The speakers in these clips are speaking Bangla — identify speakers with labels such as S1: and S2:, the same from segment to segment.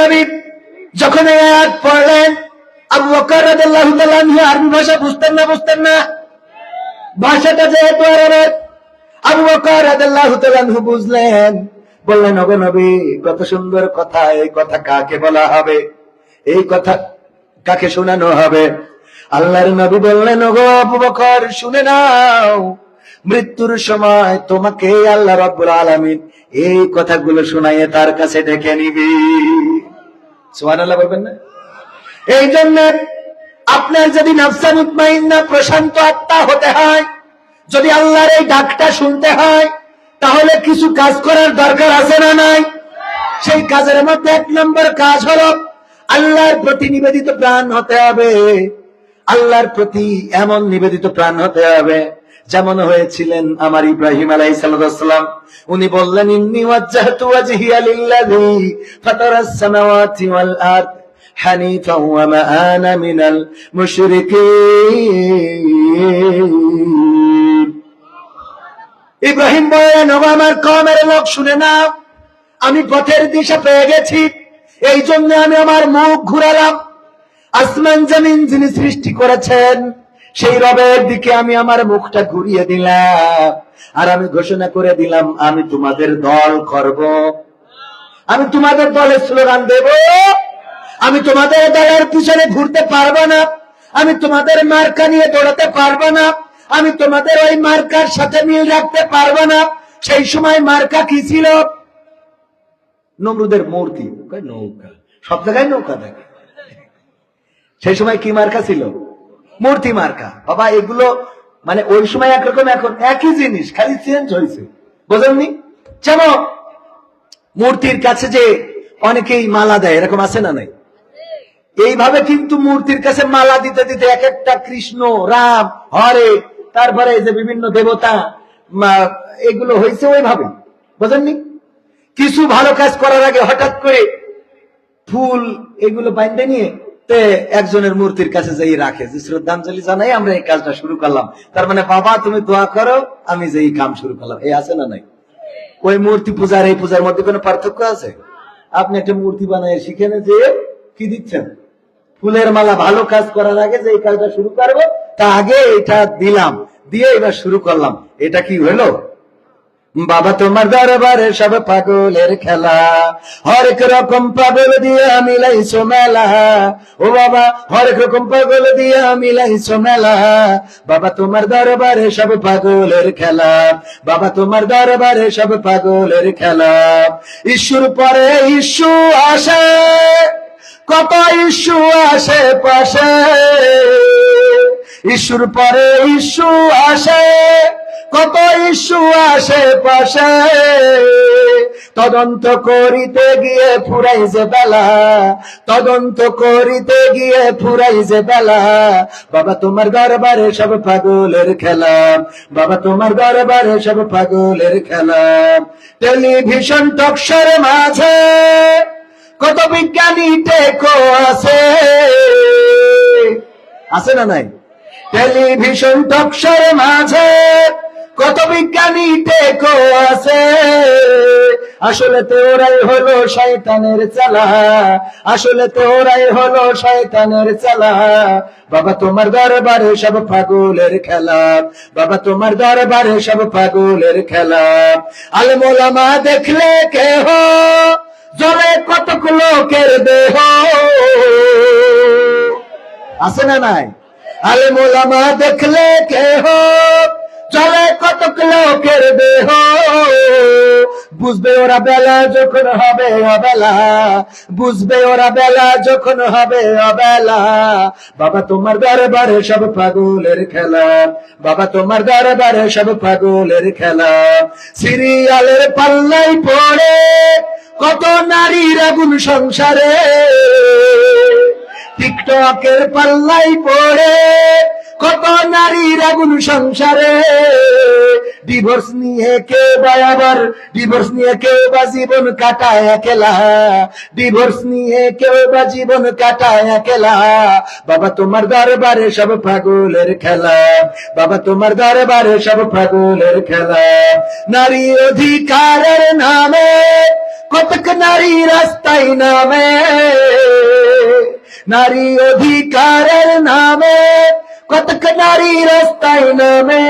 S1: নবী যখন আয়াত পড়লেন, আবু বকর রাদিয়াল্লাহু আরবি ভাষা বুঝতেন না বুঝতেন না। ভাষাটা যেহেতু আবু বকর রাদিয়াল্লাহু তাআলা বুঝলেন, বললেন, ওগো নবী, কত সুন্দর কথা, এই কথা কাকে বলা হবে? এই কথা কাকে শোনানো হবে? আল্লাহর নবী বললেন, ওগো আবু বকর, শুনে নাও, মৃত্যুর সময় তোমাকে আল্লাহ রাব্বুল আলামিন এই কথাগুলো শোনাইয়ে তার কাছে ডেকে নিবি। বলবেন না? এই জন্য আপনার যদি নফসা মুতমাইন্না প্রশান্ত আত্মা হতে হয়, যদি আল্লাহর এই ডাকটা শুনতে হয়, তাহলে কিছু কাজ করার দরকার আছে না নাই? সেই কাজের মধ্যে এক নম্বর কাজ হলো আল্লাহর প্রতি নিবেদিত প্রাণ হতে হবে। আল্লাহর প্রতি এমন নিবেদিত প্রাণ হতে হবে যেমন হয়েছিলেন আমার ইব্রাহিম আলাই সালাম উনি বললেন, ইন্নি ইব্রাহিম আমার কমের লোক, শুনে না আমি পথের দিশা পেয়ে গেছি। এই জন্য আমি আমার মুখ ঘুরালাম। আসমান, জমিন যিনি সৃষ্টি করেছেন সেই রবের দিকে আমি আমার মুখটা ঘুরিয়ে দিলাম। আর আমি ঘোষণা করে দিলাম, আমি তোমাদের দল করব। আমি তোমাদের দলের স্লোগান দেব। আমি তোমাদের দলের পিছনে ঘুরতে পারব না। আমি তোমাদের মার্কা নিয়ে দৌড়াতে পারব না। আমি তোমাদের ওই মার্কার সাথে মিল রাখতে পারব না। সেই সময় মার্কা কি ছিল? নমরুদের মূর্তি। নৌকা? সব জায়গায় নৌকা থাকে। সেই সময় কি মার্কা ছিল? মূর্তি মার্কা। বাবা, এগুলো মানে ওই সময় একরকম, এখন একই জিনিস, খালি চেঞ্জ হয়েছে। বোঝেননি? যেমন মূর্তির কাছে যে অনেকেই মালা দেয়, এরকম আছে না নাই? এইভাবে কিন্তু মূর্তির কাছে মালা দিতে দিতে এক একটা কৃষ্ণ, রাম, হরে, তারপরে যে বিভিন্ন দেবতা এগুলো হয়েছে ওইভাবে। বোঝেননি? কিছু ভালো কাজ করার আগে হঠাৎ করে ফুল এগুলো বাইন্দে নিয়ে একজনের মূর্তির কাছে যাই রাখে, যে শ্রদ্ধাঞ্জলি জানাই, আমরা এই কাজটা শুরু করলাম। তার মানে বাবা, তুমি দোয়া করো, আমি যে এই কাম শুরু করলাম। এই আছে না নাই? ওই মূর্তি পূজার, এই পূজার মধ্যে কোনো পার্থক্য আছে? আপনি একটা মূর্তি বানায় শিখেনে যে, কি দিচ্ছেন? ফুলের মালা ভালো কাজ করার আগে যে এই কাজটা শুরু করব, তা আগে এটা দিলাম, দিয়ে এবার শুরু করলাম। এটা কি হলো? বাবা তোমার দরবারে সব পাগলের খেলা। হরেক রকম পাগল দিয়ে মিলাইছো মেলা। ও বাবা, হরেক রকম পাগল দিয়ে মিলাইছো মেলা। বাবা তোমার দরবারে সব পাগলের খেলা। বাবা তোমার দরবারে সব পাগলের খেলা। ঈশ্বর পরে ইস্যু আসে, কত ইস্যু আসে পাশে। ইস্যুর পরে ইস্যু আসে কত ইস্যু আসে পাশে তদন্ত করিতে গিয়ে ফুরাই যে বেলা। তদন্ত করিতে গিয়ে ফুরাই যে বেলা। বাবা তোমার দরবারে সব পাগলের খেলা। বাবা তোমার দরবারে সব পাগলের খেলা। টেলিভিশন টকশোর মাঝে কত বিজ্ঞানী টেকো আছে। আছে না নাই? টেলিভিশন টকশোর মাঝে কত বিজ্ঞানী টেকো আছে। আসলে তো ওরাই হলো শয়তানের চালা। আসলে তো ওরাই হলো শয়তানের চালা। বাবা তোমার দরবারে সব পাগলের খেলা। বাবা তোমার দরবারে সব পাগলের খেলা। আলমোলামা দেখলে কেহ জলে কতক লোকের দেহ। আছে না নাই? আলে মোলামা দেখলে কেহ চলে কতক লোকের দেহ। বুঝবে ওরা বেলা যখন হবে অবেলা। বুঝবে ওরা বেলা যখন হবে অবেলা। বাবা তোমার দরবারে সব পাগলের খেলা। বাবা তোমার দরবারে সব পাগলের খেলা। সিরিয়ালের পাল্লাই পড়ে কত নারীর আগুন সংসারে। টিকটকের পাল্লাই পড়ে কত নারীর আগুন সংসারে? ডিভোর্স নিয়ে বা আবার? ডিভোর্স নিয়ে কেউ বা জীবন কাটায় একেলা? ডিভোর্স নিয়ে কেউ বা জীবন কাটায় একেলা? বাবা তোমার দরবারে সব পাগলের খেলা। বাবা তোমার দরবারে সব পাগলের খেলা। নারী অধিকারের নামে কতক নারী রাস্তায় নামে? নারী অধিকারের নামে কতক নারী রাস্তায় নামে?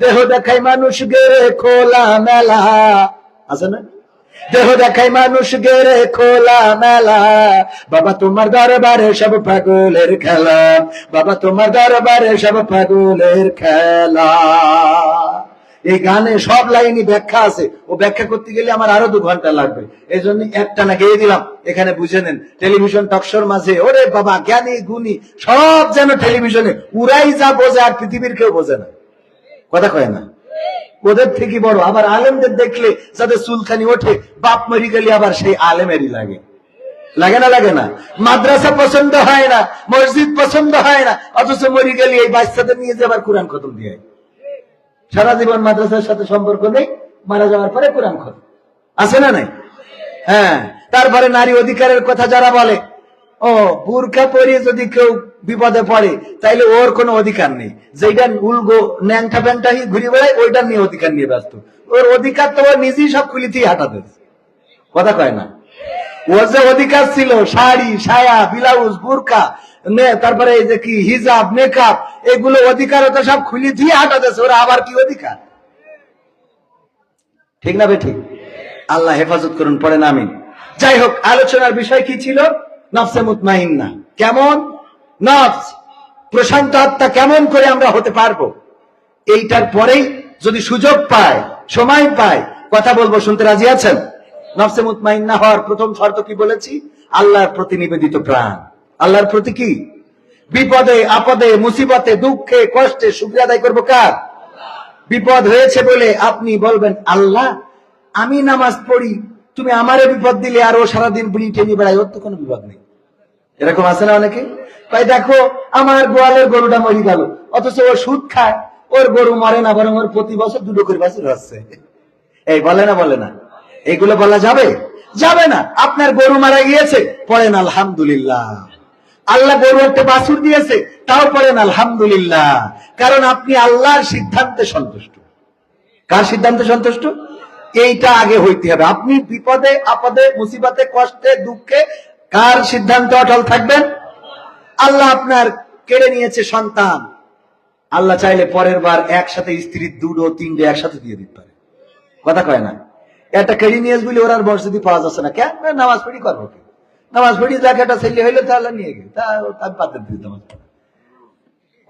S1: দেহ দেখায় মানুষ গেরে খোলা মেলা। আছে না? দেহ দেখায় মানুষ গেরে খোলা মেলা। বাবা তোমার দরবারে সব পাগলের খেলা। বাবা তোমার দরবারে সব পাগলের খেলা। এই গানে সব লাইনই ব্যাখ্যা আছে। ও ব্যাখ্যা করতে গেলে আমার আরও দু ঘণ্টা লাগবে। এই জন্য একটা না গেয়ে দিলাম। এখানে বুঝে নেন, টেলিভিশন টকশোর মাঝে, ওরে বাবা, জ্ঞানী, গুণী, সব যেন টেলিভিশনে, উড়াই যা বোঝে আর পৃথিবীর কেউ বোঝে না। কথা কয় না? ওদের থেকে বড়, আবার আলেমদের দেখলে যাদের চুলখানি ওঠে, বাপ মরি গেলে আবার সেই আলেমেরই লাগে। লাগে না লাগে না? মাদ্রাসা পছন্দ হয় না, মসজিদ পছন্দ হয় না, অথচ মরি গেলে এই বাচ্চাদের নিয়ে যে আবার কোরআন খতম দিয়ে সারা জীবন মাদ্রাসার সাথে সম্পর্ক নেই, মারা যাওয়ার পরে কোরআন খতম আছে না নাই? হ্যাঁ তারপরে নারী অধিকারের কথা যারা বলে, ও বুরকা পরিয়ে যদি কেউ বিপদে পড়ে, তাইলে ওর কোনো অধিকার নেই। যেটা উলগো ন্যাংটা প্যাংটা ঘুরে বেড়ায় ওইটা নিয়ে অধিকার নিয়ে ব্যস্ত। ওর অধিকার তো ও নিজেই সব খুলিতেই হাঁটাতে কথা কয় না? ওর যে অধিকার ছিল, শাড়ি সায়া ব্লাউজ বুরকা নে- তারপরে এই যে কি, হিজাব, মেকআপ, এগুলো অধিকার তো সব খুলি দিয়ে হাঁটাতেছে, ওরা আবার কি অধিকার? ঠিক না বেঠিক আল্লাহ হেফাজত করুন, পড়েন, আমিন। যাই হোক, আলোচনার বিষয় কি ছিল? নফসে মুতমাইন্না কেমন? নফস, প্রশান্ত আত্মা কেমন করে আমরা হতে পারব? এইটার পরেই যদি সুযোগ পায়, সময় পায়, কথা বলব, শুনতে রাজি আছেন? নফসে মুতমাইন্না হওয়ার প্রথম শর্ত কি বলেছি? আল্লাহর প্রতি নিবেদিত প্রাণ। আল্লাহর প্রতি কি? বিপদে, আপদে, মুসিবতে, দুঃখে, কষ্টে শুক্রিয়া আদায় করব কার? বিপদ হয়েছে বলে আপনি বলবেন, আল্লাহ, আমি নামাজ পড়ি। তুমি আমারে বিপদ দিলে আর সারাদিন বুড়ি টেনে বেড়ায়। ওর তো কোনো বিপদ নেই। এরকম আছে না অনেকে? তাই দেখো, আমার গোয়ালের গরুটা মরি গেল। অথচ ও সুদ খায়। ওর গরু মরে না, বরং ওর প্রতি বছর দুটো করে বাছুর হচ্ছে এই বলে না বলে না। এইগুলো বলা যাবে? যাবে না। আপনার গরু মারা গিয়েছে। পড়েন, আলহামদুলিল্লাহ। আল্লাহ গরু একটা বাছুর দিয়েছে, তাও পড়েন আলহামদুলিল্লাহ। কারণ আপনি আল্লাহর সিদ্ধান্তে সন্তুষ্ট। কার সিদ্ধান্তে সন্তুষ্ট? এইটা আগে হইতে হবে। আপনি বিপদে, আপদে, মুসিবতে, কষ্টে, দুঃখে কার সিদ্ধান্ত অটল থাকবেন? আল্লাহ আপনার কেড়ে নিয়েছে সন্তান। আল্লাহ চাইলে পরের বার একসাথে স্ত্রীর দুটো, তিনটে একসাথে দিয়ে দিতে পারে। কথা কয় না? একটা কেড়ে নিয়ে আসবি, ওর আর মসজিদে পাওয়া যাচ্ছে না। কেন? নামাজ পড়ি করব কি? নামাজ পড়ি যাকে একটা ছেলে হইলে তাহলে নিয়ে গেল তা পাতে দিই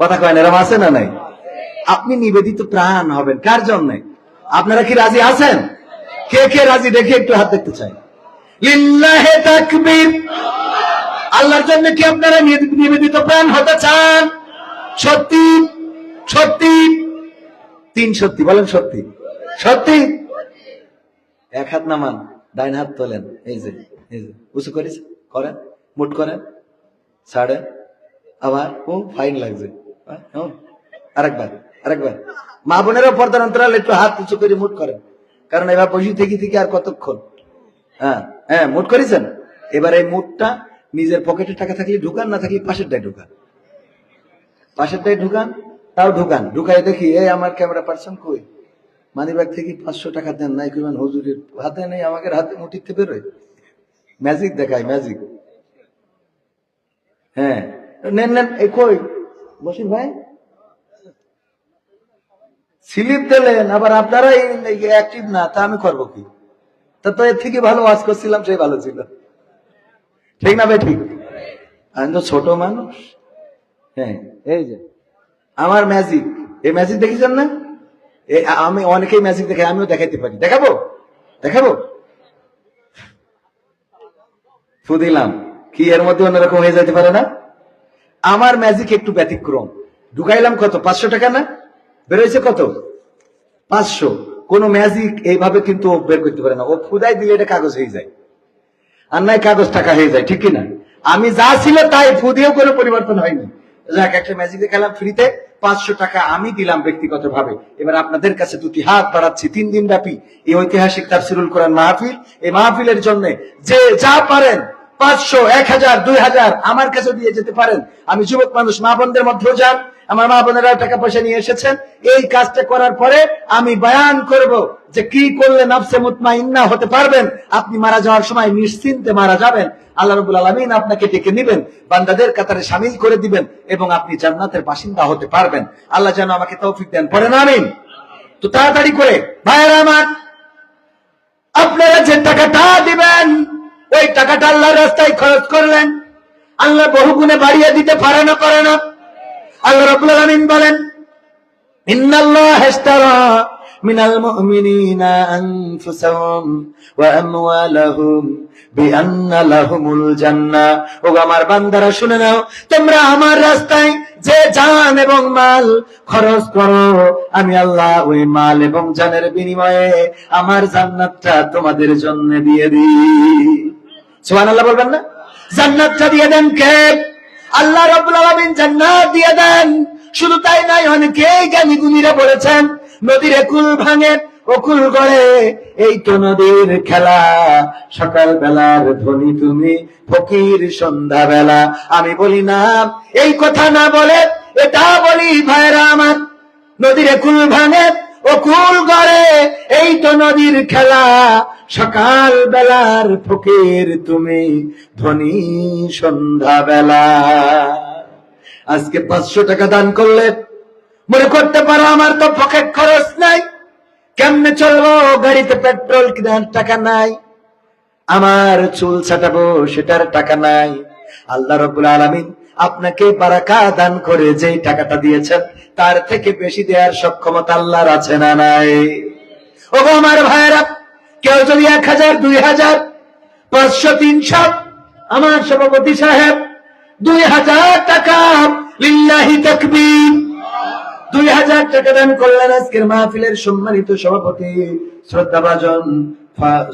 S1: কথা কয় না, এরম আছে না নাই? আপনি নিবেদিত প্রাণ হবেন, কার জন্য? আপনারা কি রাজি আছেন? কে কে রাজি? দেখে একটু হাত দেখতে চাই। আল্লাহর জন্য কি আপনারা নিবেদিত প্রাণ হতে চান? সত্যি? সত্যি? তিন সত্যি, বলেন সত্যি। সত্যি? এক হাত নামান। ডাইন হাত তোলেন, এই যে এই যে, উঁচু করিস করেন, মুট করেন, ছাড়েন, আবার, ও, ফাইন লাগছে হ্যাঁ। আরেকবার আরেকবার, মা বোনেরও পর্দার অন্তরাল একটু হাত উঁচু করে মুট করেন, কারণ এবার বসে থেকে থেকে আর কতক্ষণ হ্যাঁ হ্যাঁ মুট করেছেন এবার এই মুটটা নিজের পকেটে টাকা থাকলে ঢুকান, না থাকলে পাশেরটাই ঢুকান পাশেরটাই ঢুকান, তাও ঢুকান, ঢুকাই দেখি, এই আমার ক্যামেরা পার্সন কই মানি ব্যাগ থেকে পাঁচশো টাকা দেন নাই, কইবেন হুজুরের হাতে নেই, আমাকে হাতে মুঠিতে বেরোয় ম্যাজিক দেখায়, ম্যাজিক। হ্যাঁ নেন নেন, এই কই? বসির ভাই? স্লিপ দিলেন, আবার আপনারাই অ্যাক্টিভ না, তা আমি করব কি? তা তো এর থেকে ভালো ওয়াজ করছিলাম সেই ভালো ছিল। ঠিক না ভাই, ঠিক? আমি তো ছোট মানুষ। হ্যাঁ এই যে, আমার ম্যাজিক। এই ম্যাজিক দেখেছেন না? আমি অনেকেই ম্যাজিক দেখে, আমিও দেখাইতে পারি। দেখাবো? দেখাবো? ফু দিলাম। কি, এর মধ্যে অন্যরকম হয়ে যেতে পারে না? আমার ম্যাজিক একটু ব্যতিক্রম। ঢুকাইলাম কত? পাঁচশো টাকা না? বেরোয়েছে কত? পাঁচশো। কোন ম্যাজিক এইভাবে কিন্তু বের করতে পারে না। ও ফুদাই দিলে এটা কাগজ হয়ে যায়। আর নাই কাগজ, টাকা হয়ে যায়, ঠিক না? আমি যা ছিল তাই ফুদিয়েও কোনো পরিবর্তন হয়নি। যাক, একটা ম্যাজিক দেখালাম ফ্রিতে পাঁচশো টাকা আমি দিলাম ব্যক্তিগত ভাবে এবার আপনাদের কাছে দুটি হাত বাড়াচ্ছি, তিন দিন ব্যাপী। এই ঐতিহাসিক তাফসিরুল কোরআন মাহফিল, এই মাহফিলের জন্য যে যা পারেন, পাঁচশো, এক হাজার, দুই হাজার আমার কাছে দিয়ে যেতে পারেন। আমি যুবক মানুষ, মা বোনদের মধ্যেও যান আমার মা বোনেরা টাকা পয়সা নিয়ে এসেছেন। এই কাজটা করার পরে আমি বয়ান করব যে কি করলে নাফসে মুতমাইন্না হতে পারবেন। আপনি মারা যাওয়ার সময় নিশ্চিন্তে মারা যাবেন। আল্লাহ রবুল আলমিন আপনাকে ডেকে নিবেন, বান্দাদের কাতারে সামিল করে দিবেন এবং আপনি জান্নাতের বাসিন্দা হতে পারবেন। আল্লাহ যেন আমাকে তৌফিক দেন। পড়েন আমিন। তো তাড়াতাড়ি করে, ভাইয়েরা আমার, আপনারা যে টাকাটা দিবেন, ওই টাকাটা আল্লাহর রাস্তায় খরচ করলেন। আল্লাহ বহু গুণে বাড়িয়ে দিতে পারে না, করে না। আল্লাহ আলামিন বলেন, ইন্নাল্লাহ মিনাল মুমিনিনা আনফুসাহুম ওয়া আমওয়ালাহুম বিআন্না লাহুমুল জান্নাহ ও আমার বান্দারা, শুনে নাও, তোমরা আমার রাস্তায় যে জান এবং মাল খরচ করো, আমি আল্লাহ ওই মাল এবং জানের বিনিময়ে আমার জান্নাতটা তোমাদের জন্য দিয়ে দিই। সুবহানাল্লাহ বলবেন না? জান্নাতটা দিয়ে দেন কে? আল্লাহ রাব্বুল আলামিন জান্নাত দিয়ে দেন। শুধু তাই নয় অনেকেই জ্ঞানী গুণীরা বলেছেন, নদীর একুল ভাঙে অকুল গড়ে। এই তো নদীর খেলা। সকাল বেলার ধ্বনি তুমি ফকির সন্ধ্যা বেলা আমি বলি না, এই কথা না বলে, এটা বলি ভাইরা আমার। নদীর একুল ভাঙে অকুল গড়ে, এই তো নদীর খেলা। সকাল বেলার ফকির তুমি ধনী সন্ধ্যা বেলা আজকে পাঁচশো টাকা দান করলে মনে করতে পারো আমার তো পকেট খরচ নাই। কেমনে চলবো? গাড়িতে পেট্রোল কেনার টাকা নাই। আমার চুল ছাটাবো সেটার টাকা নাই। আল্লাহ রবুল আলমিন আপনাকে বারাকা দান করে যে টাকাটা দিয়েছেন, তার থেকে বেশি দেওয়ার সক্ষমতা আল্লাহর আছে না নাই ও গো আমার ভাইয়েরা কেউ যদি এক হাজার, দুই হাজার, পাঁচশো, তিনশো, আমার সভাপতি সাহেব, দুই হাজার টাকা, লিল্লাহি তাকবীর। দুই হাজার টাকা দান করলেন আজকের মাহফিলের সম্মানিত সভাপতি। শ্রদ্ধাভাজন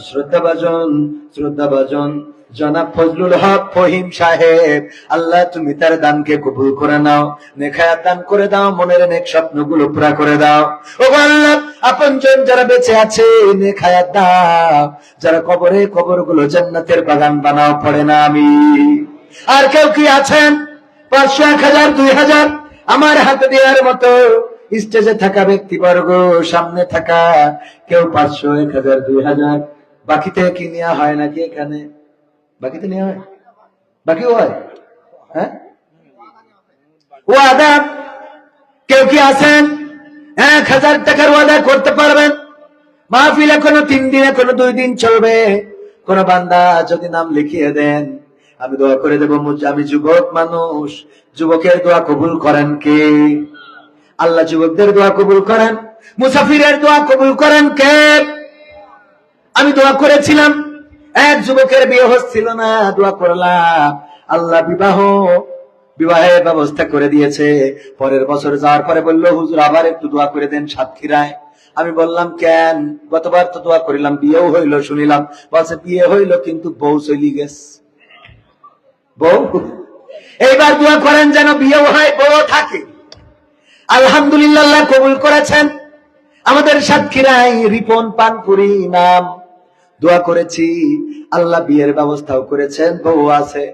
S1: শ্রদ্ধাভাজন শ্রদ্ধাভাজন জনাব ফজলুল হক ফহিম সাহেব, আল্লাহ তুমি তার দানকে কবুল করে নাও, নেখায়াত দান করে দাও, মনের নেক স্বপ্নগুলো পুরা করে দাও। ও আল্লাহ আপন জন যারা বেঁচে আছে, নেখায়াত দাও। যারা কবরে কবরগুলো জান্নাতের বাগান বানাও, পড়ে না আমি। আর কেউ কি আছেন? পাঁচশো এক হাজার, দুই হাজার? আমার হাতে দেওয়ার মতো স্টেজে থাকা ব্যক্তিবর্গ, সামনে থাকা কেউ পাঁচশো এক হাজার, দুই হাজার? বাকিতে কি নেওয়া হয় নাকি এখানে? বাকিতে নেওয়া হয়। বাকি হয়? হ্যাঁ? ওয়াদা? কেউ কি আছেন? এক হাজার টাকার ওয়াদা করতে পারবেন? মাহফিল এখনও তিন দিন, এখনও দুই দিন চলবে। কোন বান্দা যদি নাম লিখিয়ে দেন, আমি দোয়া করে দেবো আমি যুবক মানুষ। যুবকের দোয়া কবুল করেন কে? আল্লাহ যুবকদের দোয়া কবুল করেন। মুসাফিরের দোয়া কবুল করেন কে? আমি দোয়া করেছিলাম। এক যুবকের বিয়ে হচ্ছিল না, দোয়া করলাম। আল্লাহ বিবাহ, বিবাহের ব্যবস্থা করে দিয়েছে। পরের বছর যাওয়ার পরে বলল, হুজুর, আবার একটু দোয়া করে দেন সাতক্ষীরায়। আমি বললাম, কেন? গতবার তো দোয়া করিলাম, বিয়েও হইল শুনিলাম। বলছে, বিয়ে হইল কিন্তু বউ চলি গেছে। বউ? এইবার দোয়া করেন যেন বিয়েও হয় বউ থাকে। আলহামদুলিল্লাহ কবুল করেছেন। আমাদের সাতক্ষীরায় রিপন পানপুরি নাম। দোয়া করেছি। আল্লাহ বিয়ের ব্যবস্থাও করেছেন বউ আছে।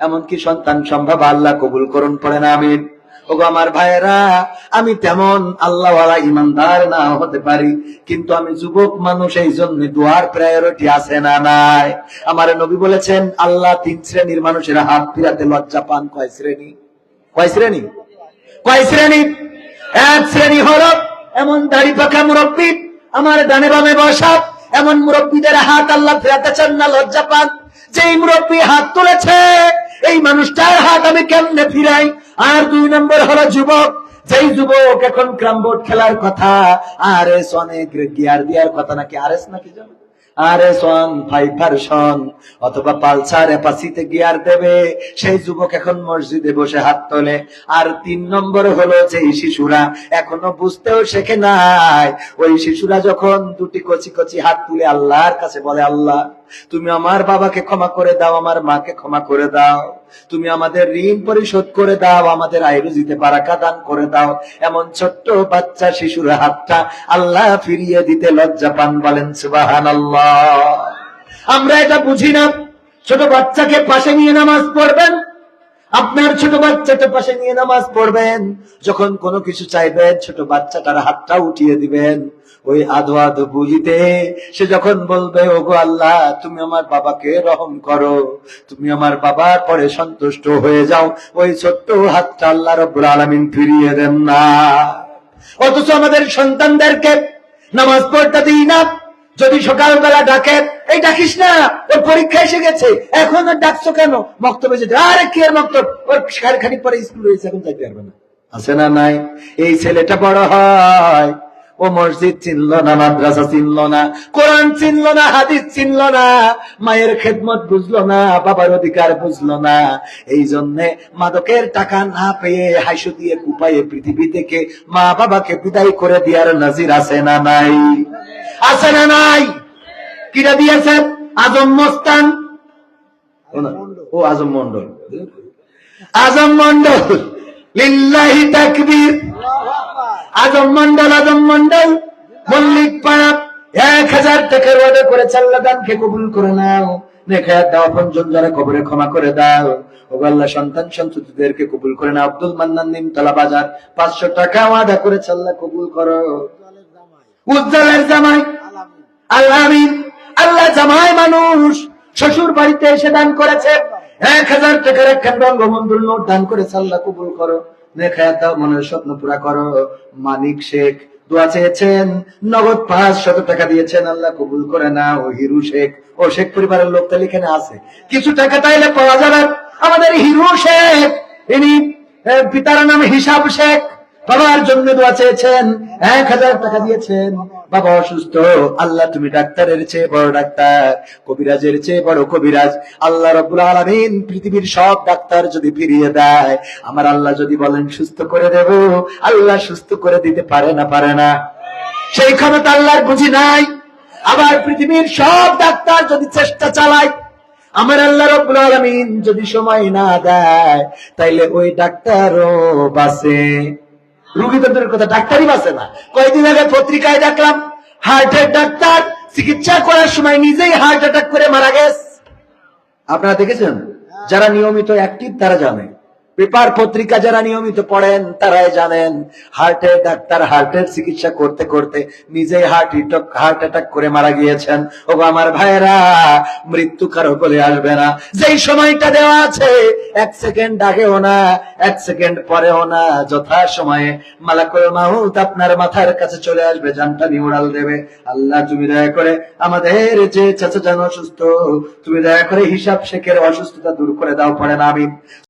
S1: এমনকি সন্তান সম্ভব আল্লাহ কবুল করুন পড়েন আমিন। ওগো আমার ভাইয়েরা, আমি তেমন আল্লাহওয়ালা ইমানদার না হতে পারি, কিন্তু আমি যুবক মানুষ, এই জন্য দোয়ার প্রায়োরিটি আছে না নাই। আমার নবী বলেছেন, আল্লাহ তিন শ্রেণির মানুষের হাত ফিরাতে লজ্জা পান। কয় শ্রেণি? কয় শ্রেণি? কয় শ্রেণি? এক শ্রেণি হলো এমন দাড়ি পাকা মুরব্বী, আমার ডানে বামে বসা এমন মুরব্বীদের হাত আল্লাহ ফেরাতে চান না, লজ্জা পান। যেই মুরব্বী হাত তুলেছে, এই মানুষটার হাত আমি কেমনে ফিরাই? আর দুই নম্বর হলো যুবক। যেই যুবক এখন ক্রামবোর্ড খেলার কথা, আর এস অনেক গিয়ার দেওয়ার কথা নাকি আর এস নাকি জানো? আর এস ওয়ান ফাইভ অথবা পালসার অ্যাপাসিতে গিয়ার দেবে। সেই যুবক এখন মসজিদে বসে হাত তোলে। আর তিন নম্বর হলো যে শিশুরা এখনও বুঝতেও শেখে নাই। ওই শিশুরা যখন দুটি কচি কচি হাত তুলে আল্লাহর কাছে বলে, আল্লাহ তুমি আমার বাবাকে ক্ষমা করে দাও, আমার মাকে ক্ষমা করে দাও। তুমি আমাদের ঋণ পরিশোধ করে দাও, আমাদের আয়ুজিতে বারাকা দান করে দাও। এমন ছোট্ট বাচ্চা শিশুর হাতটা আল্লাহ ফিরিয়ে দিতে লজ্জা পান বলেন সুবাহান আমরা এটা বুঝি না। ছোট বাচ্চাকে পাশে নিয়ে নামাজ পড়বেন আপনার ছোট বাচ্চাটা পাশে নিয়ে নামাজ পড়বেন। যখন কোনো কিছু চাইবেন, ছোট বাচ্চাটার হাতটা উঠিয়ে দিবেন। ওই আধো আধো বুঝিতে সে যখন বলবে, ওগো আল্লাহ, তুমি আমার বাবাকে রহম করো। তুমি আমার বাবার পরে সন্তুষ্ট হয়ে যাও। ওই ছোট্ট হাতটা আল্লাহ রব্বুল আলামিন ফিরিয়ে দেন না। অথচ আমাদের সন্তানদেরকে নামাজ পড়তে দিই না। যদি সকালবেলা ডাকে, এই ডাকিস না, ওর পরীক্ষা এসে গেছে, এখন আর ডাকছো কেন? মক্তবে যেতে আরে, কি আর মক্তব ওর খানি পরে স্কুল রয়েছে এখন যাইতে পারবে না। আছে না নাই? এই ছেলেটা বড় হয়। ও মসজিদ চিনল না, মাদ্রাসা চিনল না, কোরআন চিনল না, হাদিস চিনল না, মায়ের খেদমত বুঝলো না, বাবার অধিকার বুঝলো না। এই জন্যে মাদকের টাকা না পেয়ে হাইসু দিয়ে কুপায়ে পৃথিবী থেকে মা বাবাকে বিদায় করে দেওয়ার নাজির আছে না নাই? আছে না নাই? কিরা দিয়েছেন আজম মস্তান? ও, আজম মন্ডল আজম মন্ডল লিল্লাহি তাকবীর। আজম মন্ডল আজম মন্ডল মল্লিক পাড়া, এক হাজার টাকার অর্ডার করে চাল্লা দানকে কবুল করে নাও। যারা কবরে ক্ষমা করে দাও। ও আল্লাহ, সন্তান সন্ততিদেরকে কবুল করে না আব্দুল মান্নান নিমতলা বাজার, পাঁচশো টাকা ওয়াদা করে চাল্লা কবুল করো। উজ্জ্বলের জামাই। আল্লাহ আল্লাহ জামাই মানুষ। শ্বশুর বাড়িতে এসে দান করেছে। এক হাজার টাকার একখান বঙ্গবন্ধুর নোট দান করে আল্লাহ কবুল করো। দাও, মনের স্বপ্ন পুরা করো। মানিক শেখ দোয়া চেয়েছেন, নগদ পাঁচ শত টাকা দিয়েছেন, আল্লাহ কবুল করে না ও হিরু শেখ। ও শেখ পরিবারের লোক তাহলে এখানে আছে। কিছু টাকা তাইলে পাওয়া যাবে। আমাদের হিরু শেখ, ইনি পিতার নাম হিসাব শেখ। বাবার জন্য দোয়া চেয়েছেন, এক হাজার টাকা দিয়েছেন। বাবা অসুস্থ, আল্লাহ তুমি ডাক্তারের চেয়ে বড় ডাক্তার, কবিরাজের চেয়ে বড় কবিরাজ। আল্লাহ রব্বুল আলমিন পৃথিবীর সব ডাক্তার যদি ফিরিয়ে দেয়, আমার আল্লাহ যদি বলেন, সুস্থ করে দেব আল্লাহ সুস্থ করে দিতে পারে না পারে না। সেই ক্ষমতা আল্লাহর বুঝি নাই। আবার পৃথিবীর সব ডাক্তার যদি চেষ্টা চালায়, আমার আল্লাহ রব্বুল আলামিন যদি সময় না দেয়, তাইলে ওই ডাক্তারও বাসে রুগী তো কথা ডাক্তারই বাসে না। কয়েকদিন আগে পত্রিকায় দেখলাম হার্টের ডাক্তার, চিকিৎসা করার সময় নিজেই হার্ট অ্যাটাক করে মারা গেছে। আপনারা দেখেছেন? যারা নিয়মিত অ্যাক্টিভ তারা জানে। পেপার পত্রিকা যারা নিয়মিত পড়েন, তারাই জানেন হার্টের ডাক্তার হার্টের চিকিৎসা করতে করতে নিজেই হার্ট ইটক হার্ট অ্যাটাক করে মারা গিয়েছেন। ও আমার ভাইয়েরা, মৃত্যু কারও বলে আসবে না। যেই সময়টা দেওয়া আছে, এক সেকেন্ড আগেও না, এক সেকেন্ড পরেও না, যথা সময়ে মালাকুল মাহুত আপনার মাথার কাছে চলে আসবে, জানটা নিউরাল দেবে। আল্লাহ, তুমি দয়া করে আমাদের যে চাচা জান অসুস্থ, তুমি দয়া করে হিসাব শেখের অসুস্থতা দূর করে দাও, পড়েন, আমিন।